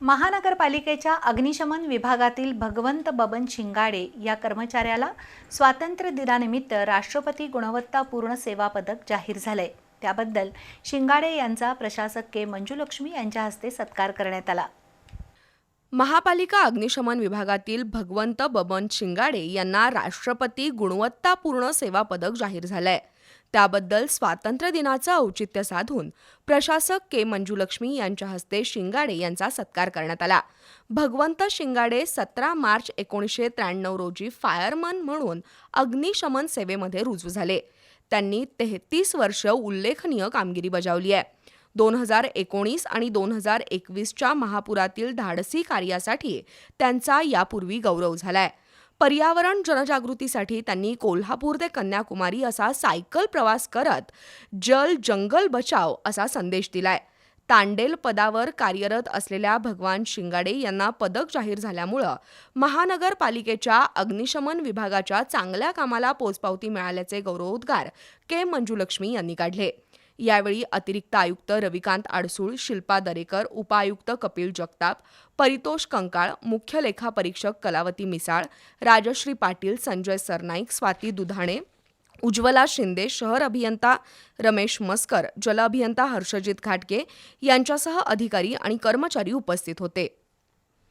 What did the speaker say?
महानगरपालिकेच्या अग्निशमन विभागातील भगवंत बबन शिंगाडे या कर्मचाऱ्याला स्वातंत्र्य दिनानिमित्त राष्ट्रपती गुणवत्तापूर्ण सेवा पदक जाहीर झालंय. त्याबद्दल शिंगाडे यांचा प्रशासक के. मंजुलक्ष्मी यांच्या हस्ते सत्कार करण्यात आला. महापालिका अग्निशमन विभागातील भगवंत बबन शिंगाडे यांना राष्ट्रपती गुणवत्तापूर्ण सेवा पदक जाहीर झालंय. त्याबद्दल स्वातंत्र्य दिनाचं औचित्य साधून प्रशासक के मंजुलक्ष्मी यांच्या हस्ते शिंगाडे यांचा सत्कार करण्यात आला. भगवंत शिंगाडे सतरा मार्च एकोणीसशे त्र्याण्णव रोजी फायरमन म्हणून अग्निशमन सेवेमध्ये रुजू झाले. त्यांनी तेहतीस वर्ष उल्लेखनीय कामगिरी बजावली आहे. दोन हजार एकोणीस आणि दोन हजार एकवीसच्या महापुरातील धाडसी कार्यासाठी त्यांचा यापूर्वी गौरव झालाय. पर्यावरण जनजागृतीसाठी त्यांनी कोल्हापूर ते कन्याकुमारी असा सायकल प्रवास करत जल जंगल बचाव असा संदेश दिलाय. तांडेल पदावर कार्यरत असलेल्या भगवान शिंगाडे यांना पदक जाहीर झाल्यामुळं महानगरपालिकेच्या अग्निशमन विभागाच्या चांगल्या कामाला पोचपावती मिळाल्याचे गौरवोद्गार के मंजुलक्ष्मी यांनी काढले. यावेळी अतिरिक्त आयुक्त रविकांत आडसूळ शिल्पा दरेकर उपायुक्त कपिल जगताप परितोष कंकाळ मुख्य लेखापरीक्षक कलावती मिसाळ राजश्री पाटील संजय सरनाईक स्वाती दुधाणे उज्ज्वला शिंदे शहर अभियंता रमेश मस्कर जल अभियंता हर्षजित घाटगे यांच्यासह अधिकारी आणि कर्मचारी उपस्थित होते.